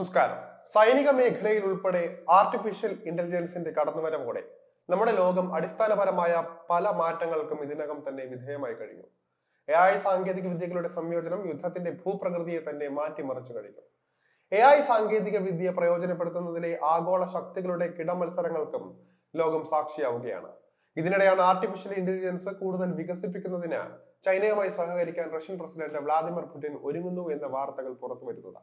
നമസ്കാരം. സൈനിക മേഖലയിൽ ഉൾപ്പെടെ ആർട്ടിഫിഷ്യൽ ഇന്റലിജൻസിന്റെ കടന്നുവരവോടെ നമ്മുടെ ലോകം അടിസ്ഥാനപരമായ പല മാറ്റങ്ങൾക്കും ഇതിനകം തന്നെ വിധേയമായി കഴിഞ്ഞു. എ ഐ സാങ്കേതിക വിദ്യകളുടെ സംയോജനം യുദ്ധത്തിന്റെ ഭൂപ്രകൃതിയെ തന്നെ മാറ്റിമറിച്ചു കഴിഞ്ഞു. എ ഐ സാങ്കേതിക വിദ്യ പ്രയോജനപ്പെടുത്തുന്നതിലെ ആഗോള ശക്തികളുടെ കിടമത്സരങ്ങൾക്കും ലോകം സാക്ഷിയാവുകയാണ്. ഇതിനിടെയാണ് ആർട്ടിഫിഷ്യൽ ഇന്റലിജൻസ് കൂടുതൽ വികസിപ്പിക്കുന്നതിന് ചൈനയുമായി സഹകരിക്കാൻ റഷ്യൻ പ്രസിഡന്റ് വ്ളാദിമിർ പുടിൻ ഒരുങ്ങുന്നു എന്ന വാർത്തകൾ പുറത്തു വരുന്നത്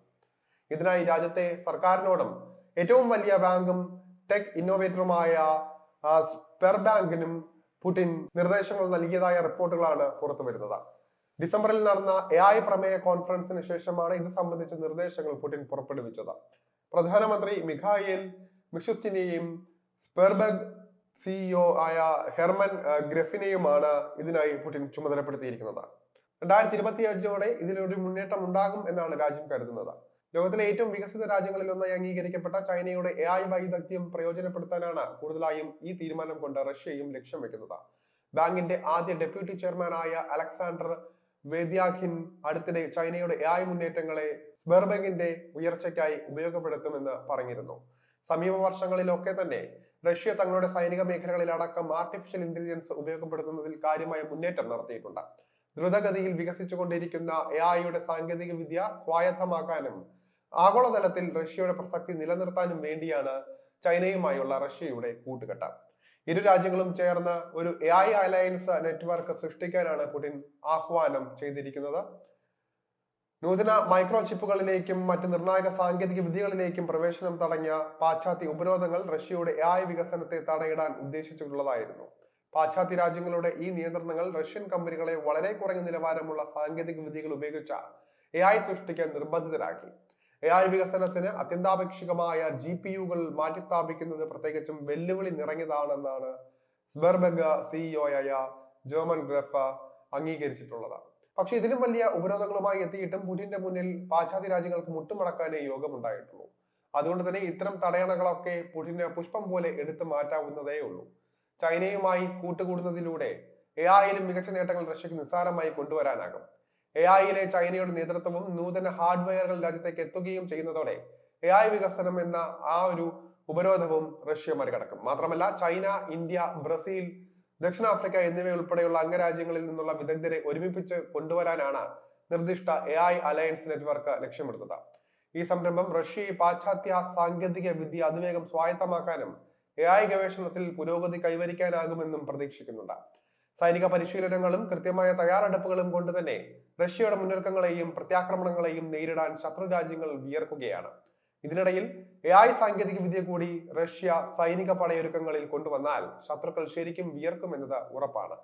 ഇതിനായി രാജ്യത്തെ സർക്കാരിനോടും ഏറ്റവും വലിയ ബാങ്കും ടെക് ഇന്നോവേറ്ററുമായ സ്പെർ ബാങ്കിനും പുടിൻ നിർദ്ദേശങ്ങൾ നൽകിയതായ റിപ്പോർട്ടുകളാണ് പുറത്തു വരുന്നത്. ഡിസംബറിൽ നടന്ന എ ഐ പ്രമേയ കോൺഫറൻസിന് ശേഷമാണ് ഇത് സംബന്ധിച്ച നിർദ്ദേശങ്ങൾ പുടിൻ പുറപ്പെടുവിച്ചത്. പ്രധാനമന്ത്രി മിഖായേൽ മിഷുസ്റ്റിനെയും സ്പെർബർഗ് സിഇഒ ആയ ഹെർമൻ ഗ്രഫിനെയുമാണ് ഇതിനായി പുടിൻ ചുമതലപ്പെടുത്തിയിരിക്കുന്നത്. രണ്ടായിരത്തി ഇരുപത്തി അഞ്ചോടെ ഇതിലൊരു മുന്നേറ്റം ഉണ്ടാകും എന്നാണ് രാജ്യം കരുതുന്നത്. ലോകത്തിലെ ഏറ്റവും വികസിത രാജ്യങ്ങളിൽ ഒന്നായി അംഗീകരിക്കപ്പെട്ട ചൈനയുടെ എ ഐ വൈദഗ്ധ്യം പ്രയോജനപ്പെടുത്താനാണ് കൂടുതലായും ഈ തീരുമാനം കൊണ്ട് റഷ്യയും ലക്ഷ്യം വെക്കുന്നത്. ബാങ്കിന്റെ ആദ്യ ഡെപ്യൂട്ടി ചെയർമാനായ അലക്സാണ്ടർ വേദ്യാഖിൻ അടുത്തിടെ ചൈനയുടെ എ ഐ മുന്നേറ്റങ്ങളെ സ്ബെർബങ്കിന്റെ ഉയർച്ചയ്ക്കായി ഉപയോഗപ്പെടുത്തുമെന്ന് പറഞ്ഞിരുന്നു. സമീപ വർഷങ്ങളിലൊക്കെ തന്നെ റഷ്യ തങ്ങളുടെ സൈനിക മേഖലകളിൽ അടക്കം ആർട്ടിഫിഷ്യൽ ഇന്റലിജൻസ് ഉപയോഗപ്പെടുത്തുന്നതിൽ കാര്യമായ മുന്നേറ്റം നടത്തിയിട്ടുണ്ട്. ദ്രുതഗതിയിൽ വികസിച്ചുകൊണ്ടിരിക്കുന്ന എ ഐയുടെ സാങ്കേതിക വിദ്യ സ്വായത്തമാക്കാനും ആഗോളതലത്തിൽ റഷ്യയുടെ പ്രസക്തി നിലനിർത്താനും വേണ്ടിയാണ് ചൈനയുമായുള്ള റഷ്യയുടെ കൂട്ടുകെട്ട്. ഇരു രാജ്യങ്ങളും ചേർന്ന് ഒരു എ ഐ അലയൻസ് നെറ്റ്വർക്ക് സൃഷ്ടിക്കാനാണ് പുടിൻ ആഹ്വാനം ചെയ്തിരിക്കുന്നത്. നൂതന മൈക്രോ ചിപ്പുകളിലേക്കും മറ്റ് നിർണായക സാങ്കേതിക വിദ്യകളിലേക്കും പ്രവേശനം തടഞ്ഞ പാശ്ചാത്യ ഉപരോധങ്ങൾ റഷ്യയുടെ എ ഐ വികസനത്തെ തടയിടാൻ ഉദ്ദേശിച്ചിട്ടുള്ളതായിരുന്നു. പാശ്ചാത്യ രാജ്യങ്ങളുടെ ഈ നിയന്ത്രണങ്ങൾ റഷ്യൻ കമ്പനികളെ വളരെ കുറഞ്ഞ നിലവാരമുള്ള സാങ്കേതിക വിദ്യകൾ ഉപയോഗിച്ച എ ഐ സൃഷ്ടിക്കാൻ നിർബന്ധിതരാക്കി. എ ഐ വികസനത്തിന് അത്യന്താപേക്ഷികമായ ജി പി യുകൾ മാറ്റിസ്ഥാപിക്കുന്നത് പ്രത്യേകിച്ചും വെല്ലുവിളി നിറഞ്ഞതാണെന്നാണ് സ്ബെർബഗ് സിഇഒയായ ജർമൻ ഗ്രഫ അംഗീകരിച്ചിട്ടുള്ളത്. പക്ഷെ ഇതിലും വലിയ ഉപരോധങ്ങളുമായി എത്തിയിട്ടും പുടിന്റെ മുന്നിൽ പാശ്ചാത്യ രാജ്യങ്ങൾക്ക് മുട്ടുമടക്കാനേ യോഗമുണ്ടായിട്ടുള്ളൂ. അതുകൊണ്ട് തന്നെ ഇത്തരം തടയണകളൊക്കെ പുടിന് പുഷ്പം പോലെ എടുത്തു മാറ്റാവുന്നതേ ഉള്ളൂ. ചൈനയുമായി കൂട്ടുകൂടുന്നതിലൂടെ എ ആയാലും മികച്ച നേട്ടങ്ങൾ റഷ്യക്ക് നിസ്സാരമായി കൊണ്ടുവരാനാകും. എ ഐയിലെ ചൈനയുടെ നേതൃത്വവും നൂതന ഹാർഡ്വെയറുകൾ രാജ്യത്തേക്ക് എത്തുകയും ചെയ്യുന്നതോടെ എ ഐ വികസനം എന്ന ആ ഒരു ഉപരോധവും റഷ്യ മറികടക്കും. മാത്രമല്ല ചൈന ഇന്ത്യ ബ്രസീൽ ദക്ഷിണാഫ്രിക്ക എന്നിവ ഉൾപ്പെടെയുള്ള അംഗരാജ്യങ്ങളിൽ നിന്നുള്ള വിദഗ്ധരെ ഒരുമിപ്പിച്ച് കൊണ്ടുവരാനാണ് നിർദ്ദിഷ്ട എ ഐ അലയൻസ് നെറ്റ്വർക്ക് ലക്ഷ്യമിടുന്നത്. ഈ സംരംഭം റഷ്യയെ പാശ്ചാത്യ സാങ്കേതിക വിദ്യ അതിവേഗം സ്വായത്തമാക്കാനും എ ഐ ഗവേഷണത്തിൽ പുരോഗതി കൈവരിക്കാനാകുമെന്നും പ്രതീക്ഷിക്കുന്നുണ്ട്. സൈനിക പരിശീലനങ്ങളും കൃത്യമായ തയ്യാറെടുപ്പുകളും കൊണ്ട് തന്നെ റഷ്യയുടെ മുന്നൊരുക്കങ്ങളെയും പ്രത്യാക്രമണങ്ങളെയും നേരിടാൻ ശത്രു രാജ്യങ്ങൾ വിയർക്കുകയാണ്. ഇതിനിടയിൽ എ ഐ സാങ്കേതിക വിദ്യ കൂടി റഷ്യ സൈനിക പടയൊരുക്കങ്ങളിൽ കൊണ്ടുവന്നാൽ ശത്രുക്കൾ ശരിക്കും വിയർക്കുമെന്നത് ഉറപ്പാണ്.